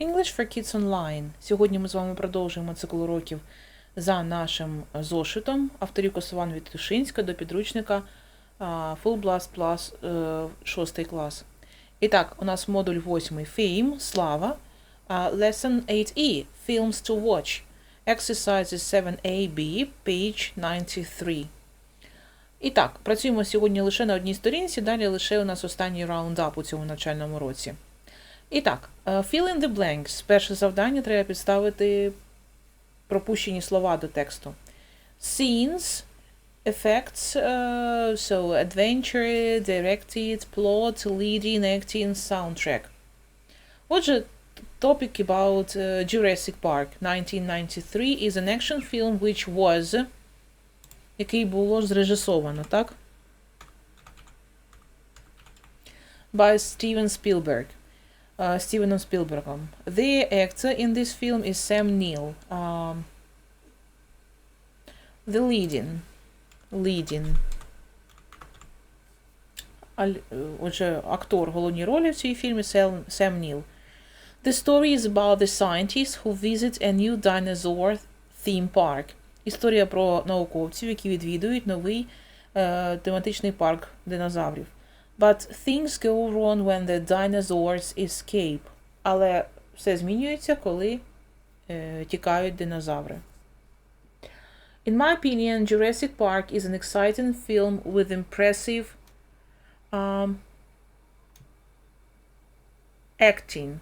English for Kids Online. Сьогодні ми з вами продовжуємо цикл уроків за нашим зошитом авторів Косован від Тушинська до підручника Full Blast Plus е, 6 клас. І так, у нас модуль 8 Fame, Слава. Lesson 8E Films to Watch. Exercises 7A-B, page 93. І так, працюємо сьогодні лише на одній сторінці, далі лише у нас останній раундап у цьому навчальному році. І так, е, fill in the blanks. Перше завдання треба підставити пропущені слова до тексту. Scenes, effects, е, so adventure, directed, plot, leading, acting, soundtrack. Отже, topic about е, Jurassic Park 1993 is an action film which was, який було зрежисовано, так? By Steven Spielberg. Uh, Стівеном Спілбергом. The actor in this film is Sam Neill. Um, the leading. Leading. Аль, отже, актор головній ролі в цій фільмі Сем Ніл. The story is about the scientists who visit a new dinosaur theme park. Історія про науковців, які відвідують новий е, тематичний парк динозаврів. But things go wrong when the dinosaurs escape. Але все змінюється, коли е, тікають динозаври. In my opinion, Jurassic Park is an exciting film with impressive um, acting.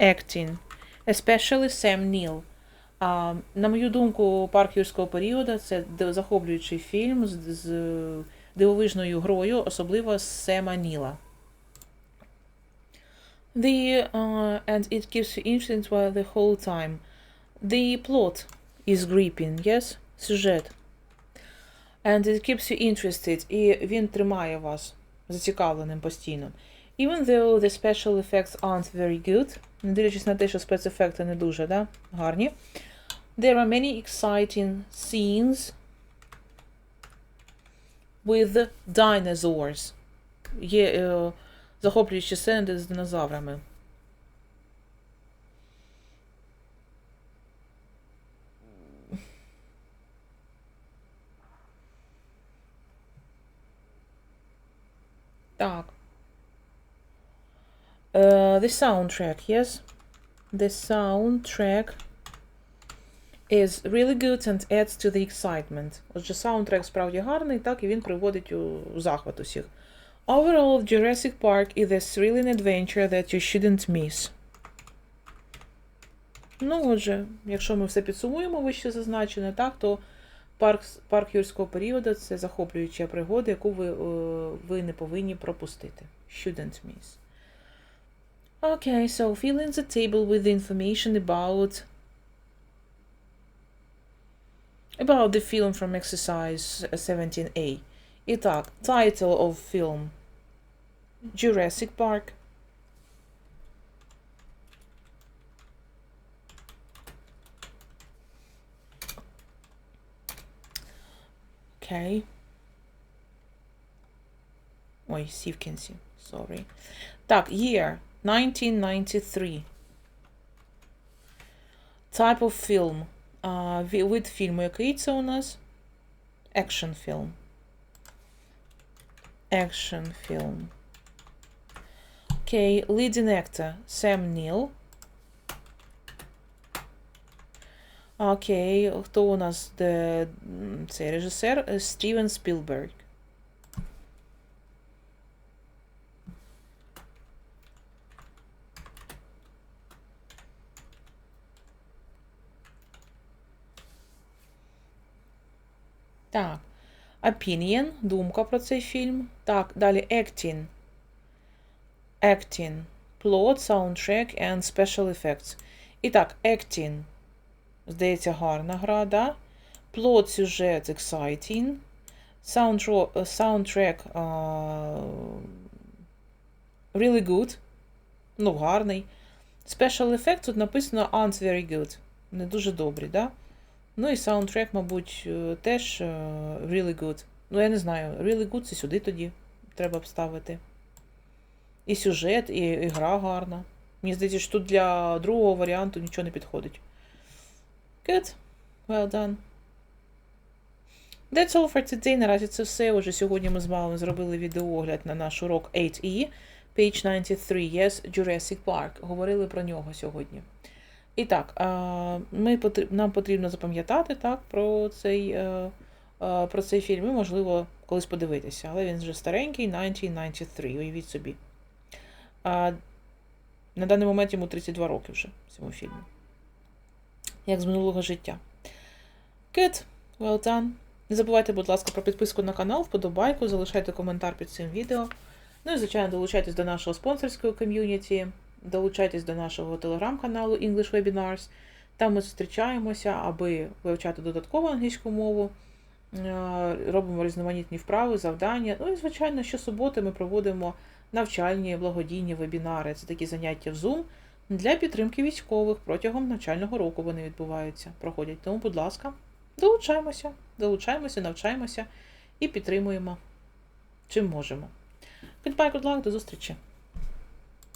Acting. Especially Sam Neill. А, на мою думку, парк юрського періоду це д- захоплюючий фільм з, з дивовижною грою, особливо Сема Ніла. The, uh, and it gives you interest while the whole time. The plot is gripping, yes? Сюжет. And it keeps you interested. І він тримає вас зацікавленим постійно. Even though the special effects aren't very good, не дивлячись на те, що спецефекти не дуже да? гарні, there are many exciting scenes with dinosaurs. Є е, захоплюючі сцени де з динозаврами. Так. Uh, the soundtrack, yes? The soundtrack is really good and adds to the excitement. Отже, саундтрек справді гарний, так, і він приводить у захват усіх. Overall, Jurassic Park is a thrilling adventure that you shouldn't miss. Ну, отже, якщо ми все підсумуємо вище зазначене, так, то парк, парк юрського періоду це захоплююча пригода, яку ви, е, ви не повинні пропустити. Shouldn't miss. Okay, so fill in the table with the information about about the film from exercise 17A. Итак, title of film Jurassic Park. Okay. Ой, Сівкінсі, sorry. Так, year 1993. Type of film. А, ві- вид фільму, який це у нас? Action film. Action film. Окей, leading actor Сем Ніл. Окей, хто у нас де, м, цей режисер? Е, Стівен Спілберг. Так. Opinion, думка про цей фільм. Так, далі acting. Acting. Plot, soundtrack and special effects. І так, acting. Здається, гарна гра, да? Plot, сюжет, exciting. Soundtrack, soundtrack uh, really good. Ну, гарний. Special effects тут написано aren't very good. Не дуже добрі, да? Ну і саундтрек, мабуть, е, теж е, really good. Ну, я не знаю, really good це сюди тоді треба вставити. І сюжет, і, і гра гарна. Мені здається, що тут для другого варіанту нічого не підходить. Good. Well done. That's all for today. Наразі це все. Уже сьогодні ми з вами зробили відеоогляд на наш урок 8E, page 93, yes, Jurassic Park. Говорили про нього сьогодні. І так, ми, нам потрібно запам'ятати так, про, цей, е, е, про цей фільм і, можливо, колись подивитися. Але він вже старенький, 1993, уявіть собі. На даний момент йому 32 роки вже цьому фільму. Як з минулого життя. Good. Well done. Не забувайте, будь ласка, про підписку на канал, вподобайку, залишайте коментар під цим відео. Ну і, звичайно, долучайтесь до нашого спонсорського ком'юніті, долучайтесь до нашого телеграм-каналу English Webinars. Там ми зустрічаємося, аби вивчати додаткову англійську мову. Е, Робимо різноманітні вправи, завдання. Ну і, звичайно, щосуботи ми проводимо навчальні благодійні вебінари. Це такі заняття в Zoom для підтримки військових протягом навчального року вони відбуваються, проходять. Тому, будь ласка, долучаємося, долучаємося, навчаємося і підтримуємо чим можемо. Goodbye, good luck, до зустрічі!